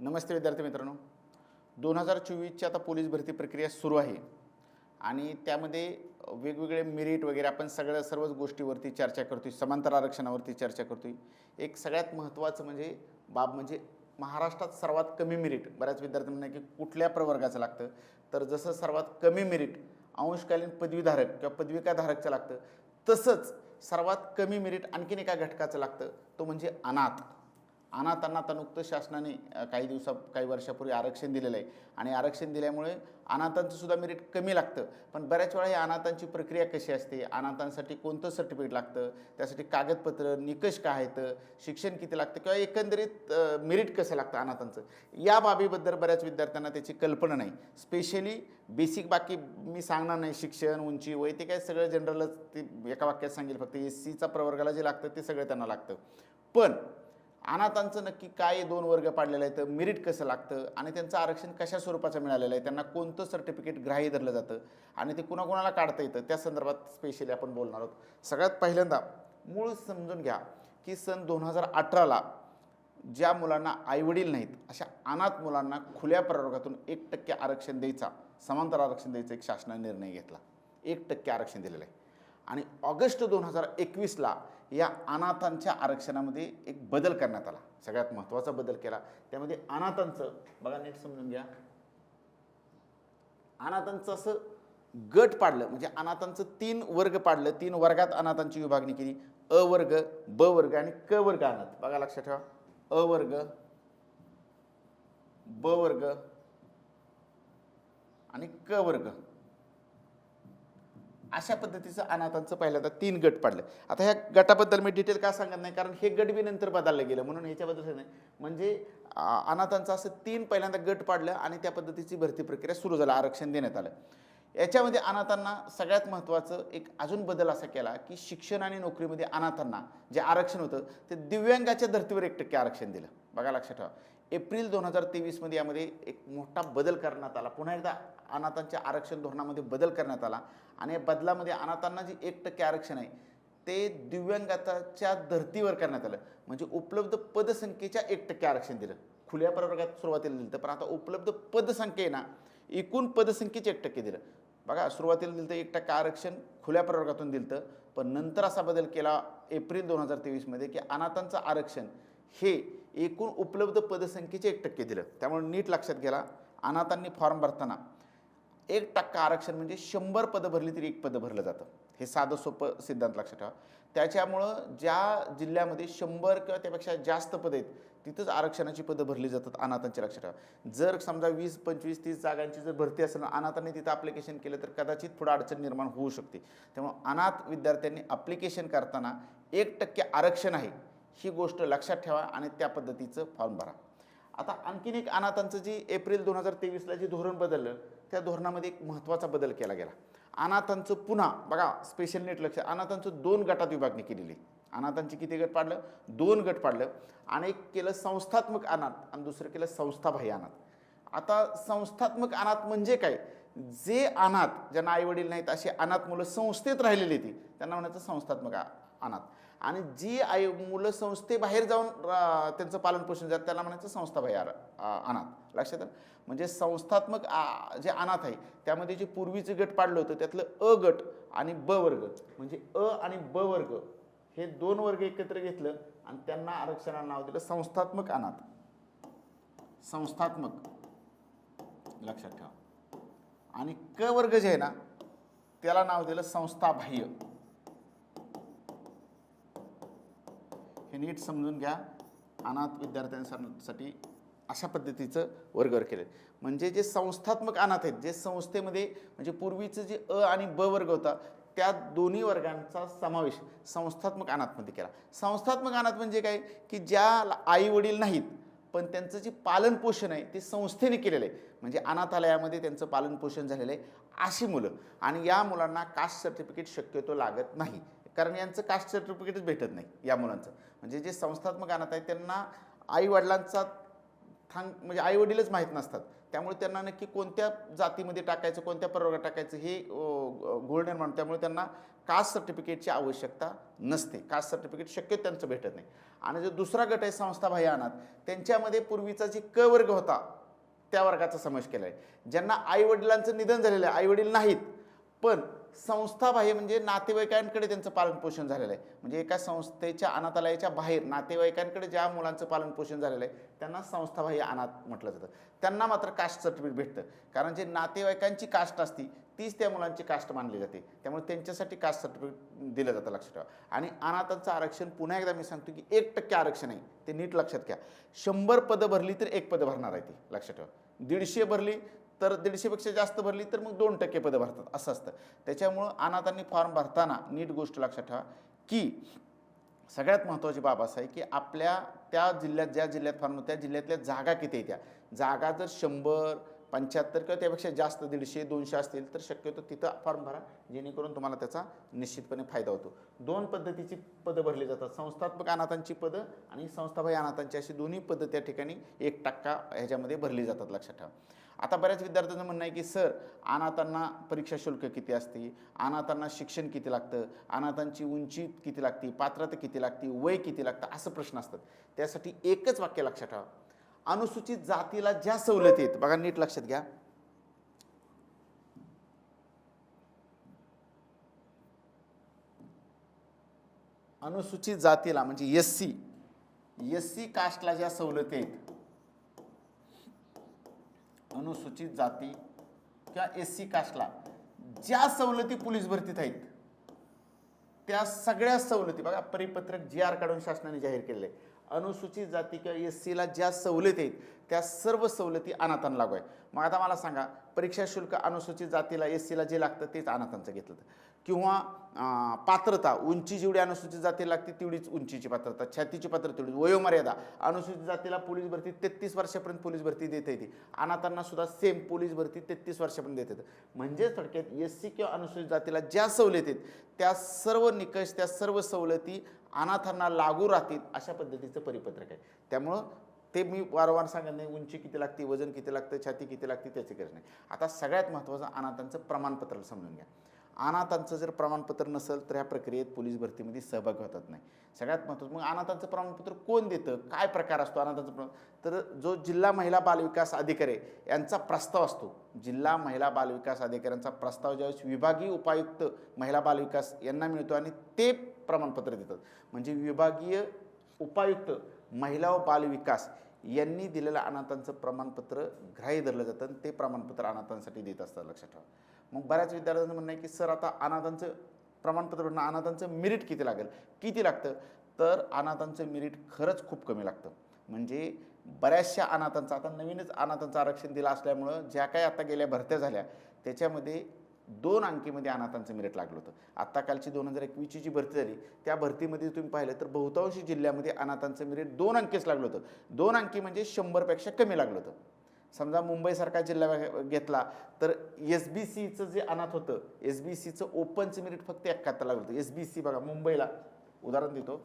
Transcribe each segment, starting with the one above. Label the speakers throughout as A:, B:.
A: नमस्ते विद्यार्थी मित्रांनो. दोन हजार चोवीसची आता पोलीस भरती प्रक्रिया सुरू आहे. आणि त्यामध्ये वेगवेगळे मेरिट वगैरे आपण सगळ्या सर्वच गोष्टीवरती चर्चा करतोय. समांतर आरक्षणावरती चर्चा करतोय. एक सगळ्यात महत्त्वाचं म्हणजे बाब म्हणजे महाराष्ट्रात सर्वात कमी मेरिट बऱ्याच विद्यार्थी विद्यार्थ्यांना की कुठल्या प्रवर्गाचं लागतं? तर जसं सर्वात कमी मेरिट अंशकालीन पदवीधारक किंवा पदविकाधारकचं लागतं तसंच सर्वात कमी मेरिट आणखीन एका घटकाचं लागतं तो म्हणजे अनाथ. अनाथांना आता नुकतं शासनाने काही दिवसा काही वर्षापूर्वी आरक्षण दिलेलं आहे. आणि आरक्षण दिल्यामुळे अनाथांचं सुद्धा मेरिट कमी लागतं. पण बऱ्याच वेळा ही अनाथांची प्रक्रिया कशी असते? अनाथांसाठी कोणतं सर्टिफिकेट लागतं? त्यासाठी कागदपत्र निकष काय आहेत? शिक्षण किती लागतं? किंवा एकंदरीत मेरिट कसं लागतं अनाथांचं? या बाबीबद्दल बऱ्याच विद्यार्थ्यांना त्याची कल्पना नाही. स्पेशली बेसिक बाकी मी सांगणार नाही. शिक्षण उंची वय ते काय सगळं जनरलच ते एका वाक्यात सांगेल. फक्त एस सीचा प्रवर्गाला जे लागतं ते सगळं त्यांना लागतं. पण अनाथांचं नक्की काय दोन वर्ग पाडलेलं आहे तर मेरिट कसं लागतं आणि त्यांचं आरक्षण कशा स्वरूपाचं मिळालेलं आहे त्यांना कोणतं सर्टिफिकेट ग्राह्य धरलं जातं आणि ते कुणाकुणाला काढता येतं त्या संदर्भात स्पेशली आपण बोलणार आहोत. सगळ्यात पहिल्यांदा मूळ समजून घ्या की सन दोन हजार अठराला ज्या मुलांना आईवडील नाहीत अशा अनाथ मुलांना खुल्या प्रवर्गातून एक टक्के आरक्षण द्यायचा समांतर आरक्षण द्यायचा एक शासनाने निर्णय घेतला. एक टक्के आरक्षण दिलेलं आहे. आणि ऑगस्ट दोन हजार एकवीसला या अनाथांच्या आरक्षणामध्ये एक बदल करण्यात आला. सगळ्यात महत्त्वाचा बदल केला. त्यामध्ये अनाथांचं बघा नीट समजून घ्या. अनाथांचं असं गट पाडलं म्हणजे अनाथांचं तीन वर्ग पाडलं तीन वर्गात अनाथांची विभागणी केली. अ वर्ग ब वर्ग आणि क वर्ग अनाथ. बघा लक्षात ठेवा. अ वर्ग ब वर्ग आणि क वर्ग. अशा पद्धतीचं अनाथांचं पहिल्यांदा तीन गट पाडलं. आता ह्या गटाबद्दल मी डिटेल का सांगत नाही? कारण हे गट बी नंतर बदललं गेलं. म्हणून ह्याच्याबद्दल नाही. म्हणजे अनाथांचं असं तीन पहिल्यांदा गट पाडलं आणि त्या पद्धतीची भरती प्रक्रिया सुरू झाली. आरक्षण देण्यात आलं. याच्यामध्ये अनाथांना सगळ्यात महत्त्वाचं एक अजून बदल असा केला की शिक्षण आणि नोकरीमध्ये अनाथांना जे आरक्षण होतं ते दिव्यांगाच्या धर्तीवर एक टक्के आरक्षण दिलं. बघा लक्षात ठेवा. एप्रिल दोन हजार तेवीसमध्ये यामध्ये एक मोठा बदल करण्यात आला. पुन्हा एकदा अनाथांच्या आरक्षण धोरणामध्ये बदल करण्यात आला. आणि या बदलामध्ये अनाथांना जे एक टक्के आरक्षण आहे ते दिव्यांगाताच्या धर्तीवर करण्यात आलं. म्हणजे उपलब्ध पदसंख्येच्या एक टक्के आरक्षण दिलं. खुल्या प्रवर्गात सुरुवातीला दिलं पण आता उपलब्ध पदसंख्येना आहे ना एकूण पदसंख्येचे एक टक्के दिलं. बघा सुरुवातीला दिलं तर एक टक्का आरक्षण खुल्या प्रवर्गातून दिलं पण नंतर असा बदल केला एप्रिल दोन हजार तेवीसमध्ये की अनाथांचं आरक्षण हे एकूण उपलब्ध पदसंख्येचे एक टक्के दिलं. त्यामुळे नीट लक्षात घ्याला अनाथांनी फॉर्म भरताना एक टक्का आरक्षण म्हणजे शंभर पदं भरली तरी एक पदं भरलं जातं. हे साधं सोपं सिद्धांत लक्षात ठेवा. त्याच्यामुळं ज्या जिल्ह्यामध्ये शंभर किंवा त्यापेक्षा जास्त पदं आहेत तिथंच आरक्षणाची पदं भरली जातात अनाथांची लक्षात ठेवा. जर समजा वीस पंचवीस तीस जागांची जर भरती असेल ना अनाथांनी तिथं ॲप्लिकेशन केलं तर कदाचित पुढं अडचण निर्माण होऊ शकते. त्यामुळं अनाथ विद्यार्थ्यांनी ॲप्लिकेशन करताना एक टक्के आरक्षण आहे ही गोष्ट लक्षात ठेवा आणि त्या पद्धतीचं फॉर्म भरा. आता आणखीन एक अनाथांचं जी एप्रिल दोन हजार तेवीसला जे धोरण बदललं त्या धोरणामध्ये एक महत्त्वाचा बदल केला गेला. अनाथांचं पुन्हा बघा स्पेशल नेट लक्ष अनाथांचं दोन गटात विभागणी केलेली अनाथांची किती गट पाडलं? दोन गट पाडलं. आणि एक केलं संस्थात्मक अनाथ आणि दुसरं केलं संस्थाबाह्य अनाथ. आता संस्थात्मक अनाथ म्हणजे काय? जे अनाथ ज्यांना आईवडील नाहीत असे अनाथ मुलं संस्थेत राहिलेली ती त्यांना म्हणायचं संस्थात्मक अनाथ. आणि जी आई मुलं संस्थेबाहेर जाऊन त्यांचं पालनपोषण जात त्याला म्हणायचं संस्थाबाह्य अनाथ लक्षात आलं? म्हणजे संस्थात्मक आ- जे अनाथ आहे त्यामध्ये जे पूर्वीचं गट पाडलं होतं त्यातलं अ गट आणि ब वर्ग. म्हणजे अ आणि ब वर्ग हे दोन वर्ग एकत्र घेतलं आणि त्यांना आरक्षणाला नाव दिलं संस्थात्मक अनाथ. संस्थात्मक. लक्षात ठेवा. आणि क वर्ग जे आहे ना त्याला नाव दिलं संस्थाबाह्य. हे नीट समजून घ्या. अनाथ विद्यार्थ्यांसाठी अशा पद्धतीचं वर्गवर केलं म्हणजे जे संस्थात्मक अनाथ आहेत जे संस्थेमध्ये म्हणजे पूर्वीचं जे अ आणि ब वर्ग होता त्या दोन्ही वर्गांचा समावेश संस्थात्मक अनाथमध्ये केला. संस्थात्मक अनाथ म्हणजे काय? की ज्या आई वडील नाहीत पण त्यांचं जे पालनपोषण आहे ते संस्थेने केलेलं आहे. म्हणजे अनाथालयामध्ये त्यांचं पालनपोषण झालेलं आहे अशी मुलं. आणि या मुलांना कास्ट सर्टिफिकेट शक्यतो लागत नाही. कारण यांचं कास्ट सर्टिफिकेटच भेटत नाही या मुलांचं. म्हणजे जे संस्थात्मक अनाथ आहेत त्यांना आईवडिलांचा थांग म्हणजे आईवडीलच माहीत नसतात. त्यामुळे त्यांना नक्की कोणत्या जातीमध्ये टाकायचं कोणत्या प्रवर्गात टाकायचं हे घोळ निर्माण त्यामुळे त्यांना कास्ट सर्टिफिकेटची आवश्यकता नसते. कास्ट सर्टिफिकेट शक्य त्यांचं भेटत नाही. आणि जो दुसरा गट आहे संस्थाबाह्य अनाथ त्यांच्यामध्ये पूर्वीचा जी क वर्ग होता त्या वर्गाचा समावेश केला आहे ज्यांना आईवडिलांचं निधन झालेलं आहे आईवडील नाहीत पण संस्थाबाह्य म्हणजे नातेवाईकांकडे त्यांचं पालनपोषण झालेलं आहे. म्हणजे एका संस्थेच्या अनाथालयाच्या बाहेर नातेवाईकांकडे ज्या मुलांचं पालनपोषण झालेलं आहे त्यांना संस्थाबाह्य अनाथ म्हटलं जातं. त्यांना मात्र कास्ट सर्टिफिकेट भेटतं. कारण जे नातेवाईकांची कास्ट असती तीच त्या मुलांची कास्ट मानली जाते. त्यामुळे त्यांच्यासाठी कास्ट सर्टिफिकेट दिलं जातं लक्षात ठेवा. आणि अनाथांचं आरक्षण पुन्हा एकदा मी सांगतो की एक टक्के आरक्षण आहे. ते नीट लक्षात घ्या. शंभर पदं भरली तर एक पदं भरणार आहे ती. लक्षात ठेवा. दीडशे भरली तर दीडशेपेक्षा जास्त भरली तर मग दोन टक्के पदं भरतात. असं असतं. त्याच्यामुळं अनाथांनी फॉर्म भरताना नीट गोष्ट लक्षात ठेवा की सगळ्यात महत्त्वाची बाब असं आहे की आपल्या त्या जिल्ह्यात ज्या जिल्ह्यात फॉर्म त्या जिल्ह्यातल्या जागा किती येत्या जागा जर शंभर पंच्याहत्तर किंवा त्यापेक्षा जास्त दीडशे दोनशे असतील तर शक्यतो तिथं फॉर्म भरा जेणेकरून तुम्हाला त्याचा निश्चितपणे फायदा होतो. दोन पद्धतीची पदं भरली जातात. संस्थात्मक अनाथांची पदं आणि संस्थाभाई अनाथांची अशी दोन्ही पदं त्या ठिकाणी एक टक्का ह्याच्यामध्ये भरली जातात लक्षात ठेवा. आता बऱ्याच विद्यार्थ्यांचं म्हणणं आहे की सर अनाथांना परीक्षा शुल्क किती असते? अनाथांना शिक्षण किती लागतं? अनाथांची उंची किती लागते? पात्रता किती लागते? वय किती लागतं? असं प्रश्न असतात. त्यासाठी एकच वाक्य लक्षात ठेवा. अनुसूचित जातीला ज्या सवलती आहेत बघा नीट लक्षात घ्या. अनुसूचित जातीला म्हणजे एस सी एस सी कास्टला ज्या सवलती आहेत अनुसूचित जाती किंवा एस सी कास्टला ज्या सवलती पोलीस भरतीत आहेत त्या सगळ्या सवलती बघा परिपत्रक जी आर काढून शासनाने जाहीर केले अनुसूचित जाती किंवा एस सीला ज्या सवलती आहेत त्या सर्व सवलती अनाथान लागू आहे. मग आता मला सांगा परीक्षा शुल्क अनुसूचित जातीला एस सीला जे लागतं तेच अनाथांचं घेतलं किंवा पात्रता उंची जेवढी अनुसूचित जाती लागते तेवढीच उंचीची पात्रता छातीची पात्रता तेवढी वयोमर्यादा अनुसूचित जातीला पोलीस भरती तेहतीस वर्षापर्यंत पोलीस भरती देता येते. अनाथांना सुद्धा सेम पोलीस भरती तेहतीस वर्षापर्यंत देत येतं. म्हणजेच थोडक्यात एस सी किंवा अनुसूचित जातीला ज्या सवलती आहेत त्या सर्व निकष त्या सर्व सवलती अनाथांना लागू राहतील अशा पद्धतीचं परिपत्रक आहे. त्यामुळं ते मी वारंवार सांगत नाही उंची किती लागते वजन किती लागतं छाती किती लागते त्याची गरज नाही आता सगळ्यात महत्त्वाचं अनाथांचं प्रमाणपत्र समजून घ्या. अनाथांचं जर प्रमाणपत्र नसेल तर ह्या प्रक्रियेत पोलीस भरतीमध्ये सहभाग होतात नाही. सगळ्यात महत्त्वाचं मग अनाथांचं प्रमाणपत्र कोण देतं? काय प्रकार असतो अनाथांचं प्रमाण? तर जो जिल्हा महिला बालविकास अधिकारी यांचा प्रस्ताव असतो. जिल्हा महिला बालविकास अधिकाऱ्यांचा प्रस्ताव ज्यावेळेस विभागीय उपायुक्त महिला बालविकास यांना मिळतो आणि ते प्रमाणपत्र देतात. म्हणजे विभागीय उपायुक्त महिला व बालविकास यांनी दिलेलं अनाथांचं प्रमाणपत्र ग्राह्य धरलं जातं आणि ते प्रमाणपत्र अनाथांसाठी देत असतात लक्षात ठेवा. मग बऱ्याच विद्यार्थ्यांचं म्हणणं आहे की सर आता अनाथांचं प्रमाणपत्र भरणं अनाथांचं मिरिट किती लागेल? किती लागतं? तर अनाथांचं मिरिट खरंच खूप कमी लागतं. म्हणजे बऱ्याचशा अनाथांचं आता नवीनच अनाथांचं आरक्षण दिलं असल्यामुळं ज्या काही आता गेल्या भरत्या झाल्या त्याच्यामध्ये दोन अंकीमध्ये अनाथांचं मिरिट लागलं होतं. आत्ता कालची दोन हजार एकवीसची जी भरती झाली त्या भरतीमध्ये तुम्ही पाहिलं तर बहुतांशी जिल्ह्यामध्ये अनाथांचं मिरिट दोन अंकीच लागलं होतं. दोन अंकी म्हणजे शंभरपेक्षा कमी लागलं होतं. समजा मुंबईसारखा जिल्हा घेतला तर एस बी सीचं जे अनाथ होतं एस बी सीचं ओपनचं मिरिट फक्त एकाहत्तर लागलं होतं. एस बी सी बघा मुंबईला उदाहरण देतो.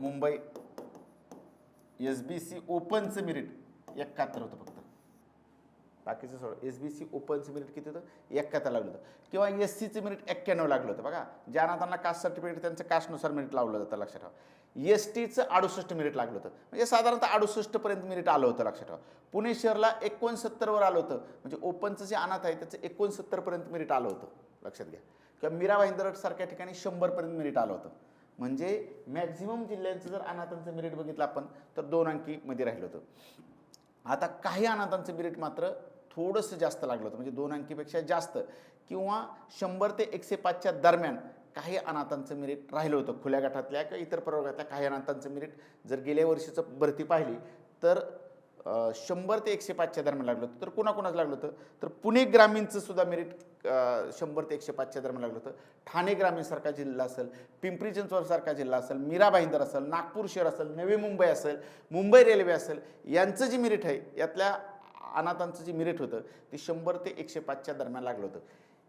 A: मुंबई एस बी सी ओपनचं मिरिट एकाहत्तर होतं फक्त. बाकीचं सगळं. एस बी सी ओपनचं मिरिट किती होतं? एक्क्याहत्तर लागलं होतं. किंवा एस सीचं मिरिट एक्क्याण्णव लागलं होतं. बघा ज्या अनाथांना कास्ट सर्टिफिकेट त्यांचं कास्टनुसार मिरिट लावलं जातं लक्षात ठेवा. एस टीचं अडुसष्ट मिनिट लागलं होतं. म्हणजे साधारणतः अडुसष्टपर्यंत मिनिट आलं होतं लक्षात ठेवा. पुणे शहरला एकोणसत्तरवर आलं होतं. म्हणजे ओपनचं जे अनाथ आहे त्याचं एकोणसत्तरपर्यंत मिनिट आलं होतं. लक्षात घ्या. किंवा मीरा भाईंदरसारख्या ठिकाणी शंभरपर्यंत मिनिट आलं होतं. म्हणजे मॅक्झिमम जिल्ह्यांचं जर अनाथांचं मिरिट बघितलं आपण तर दोन अंकीमध्ये राहिलं होतं. आता काही अनाथांचं मिरिट मात्र थोडंसं जास्त लागलं होतं. म्हणजे दोन अंकीपेक्षा जास्त. किंवा शंभर ते एकशे पाचच्या दरम्यान काही अनाथांचं मेरिट राहिलं होतं. खुल्या गटातल्या किंवा इतर प्रवर्गातल्या काही अनाथांचं मेरिट जर गेल्या वर्षीचं भरती पाहिली तर शंभर ते एकशे पाचच्या दरम्यान लागलं होतं. तर कुणाकुणाच लागलं होतं? तर पुणे ग्रामीणचं सुद्धा मेरिट शंभर ते एकशे पाचच्या दरम्यान लागलं होतं. ठाणे ग्रामीणसारखा जिल्हा असेल पिंपरी चिंचवडसारखा जिल्हा असेल मीरा भाईंदर असेल नागपूर शहर असेल नवी मुंबई असेल मुंबई रेल्वे असेल यांचं जे मेरिट आहे यातल्या अनाथांचं जे मिरिट होतं ते शंभर ते एकशे पाचच्या दरम्यान लागलं होतं.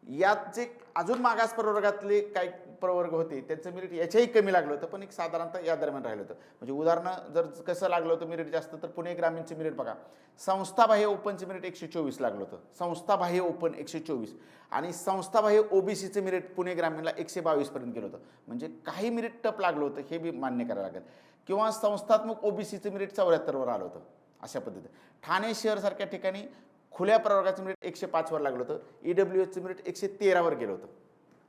A: यात जे अजून मागास प्रवर्गातले काही प्रवर्ग होते त्यांचं मिरिट याच्याही कमी लागलं होतं पण एक साधारणतः या दरम्यान राहिलं होतं. म्हणजे उदाहरणं जर कसं लागलं होतं मिरिट जास्त तर पुणे ग्रामीणचं मेरिट बघा. संस्थाबाह्य ओपनचं मिरिट एकशे चोवीस लागलं होतं. संस्थाबाह्य ओपन एकशे चोवीस. आणि संस्थाबाह्य ओबीसीचं मिरिट पुणे ग्रामीणला एकशे बावीसपर्यंत गेलं होतं. म्हणजे काही मिरिट टप लागलं होतं हे बी मान्य करायला लागेल. किंवा संस्थात्मक ओबीसीचं मिरिट चौऱ्याहत्तरवर आलं होतं. अशा पद्धती ठाणे शहरसारख्या ठिकाणी खुल्या प्रवर्गाचं मिनिट एकशे पाचवर लागलं होतं. ई डब्ल्यू एचचं मिनिट एकशे तेरावर गेलं होतं.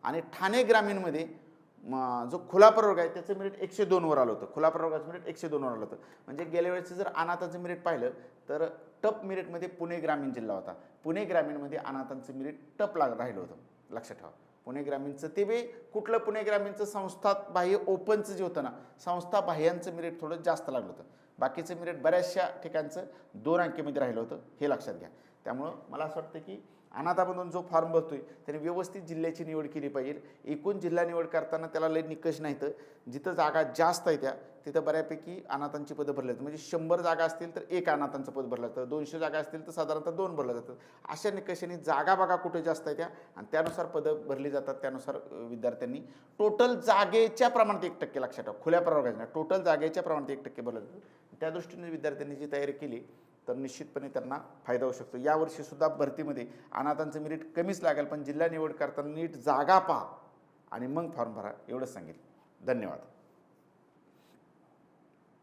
A: आणि ठाणे ग्रामीणमध्ये म, जो खुला प्रवर्ग आहे त्याचं मिनिट एकशे दोनवर आलं होतं. खुला प्रवर्गाचं मिनिट एकशे दोनवर आलं होतं. म्हणजे गेल्या वेळेचं जर अनाथाचं मिनिट पाहिलं तर टप मेरिटमध्ये पुणे ग्रामीण जिल्हा होता. पुणे ग्रामीणमध्ये अनाथांचं मिरिट टप लाग राहिलं होतं. लक्षात ठेवा. पुणे ग्रामीणचं ते बी कुठलं पुणे ग्रामीणचं संस्था बाह्य ओपनचं जे होतं ना संस्था बाह्यांचं मिरिट थोडं जास्त लागलं होतं. बाकीचं मेरिट बऱ्याचशा ठिकाणचं दोन अंकीमध्ये राहिलं होतं हे लक्षात घ्या. त्यामुळं मला असं वाटतं की अनाथामधून जो फॉर्म भरतो आहे त्याने व्यवस्थित जिल्ह्याची निवड केली पाहिजे. एकूण जिल्हा निवड करताना त्याला लय निकष नाही तर जिथं जागा जास्त आहे त्या तिथं बऱ्यापैकी अनाथांची पदं भरली जातात. म्हणजे शंभर जागा असतील तर एक अनाथांचं पद भरलं जातं. दोनशे जागा असतील तर साधारणतः दोन भरलं जातं अशा निकषाने जागा बघा कुठे जास्त आहे त्या आणि त्यानुसार पदं भरली जातात. त्यानुसार विद्यार्थ्यांनी टोटल जागेच्या प्रमाणात एक टक्के लक्षात ठेवा. खुल्या प्रवर्गाच्या टोटल जागेच्या प्रमाणात एक टक्के भरलं जातं. त्या दृष्टीने विद्यार्थ्यांनी जी तयारी केली तर निश्चितपणे त्यांना फायदा होऊ शकतो. यावर्षीसुद्धा भरतीमध्ये अनाथांचं मेरिट कमीच लागेल पण जिल्हा निवड करताना नीट जागा पहा आणि मग फॉर्म भरा एवढंच सांगेल. धन्यवाद.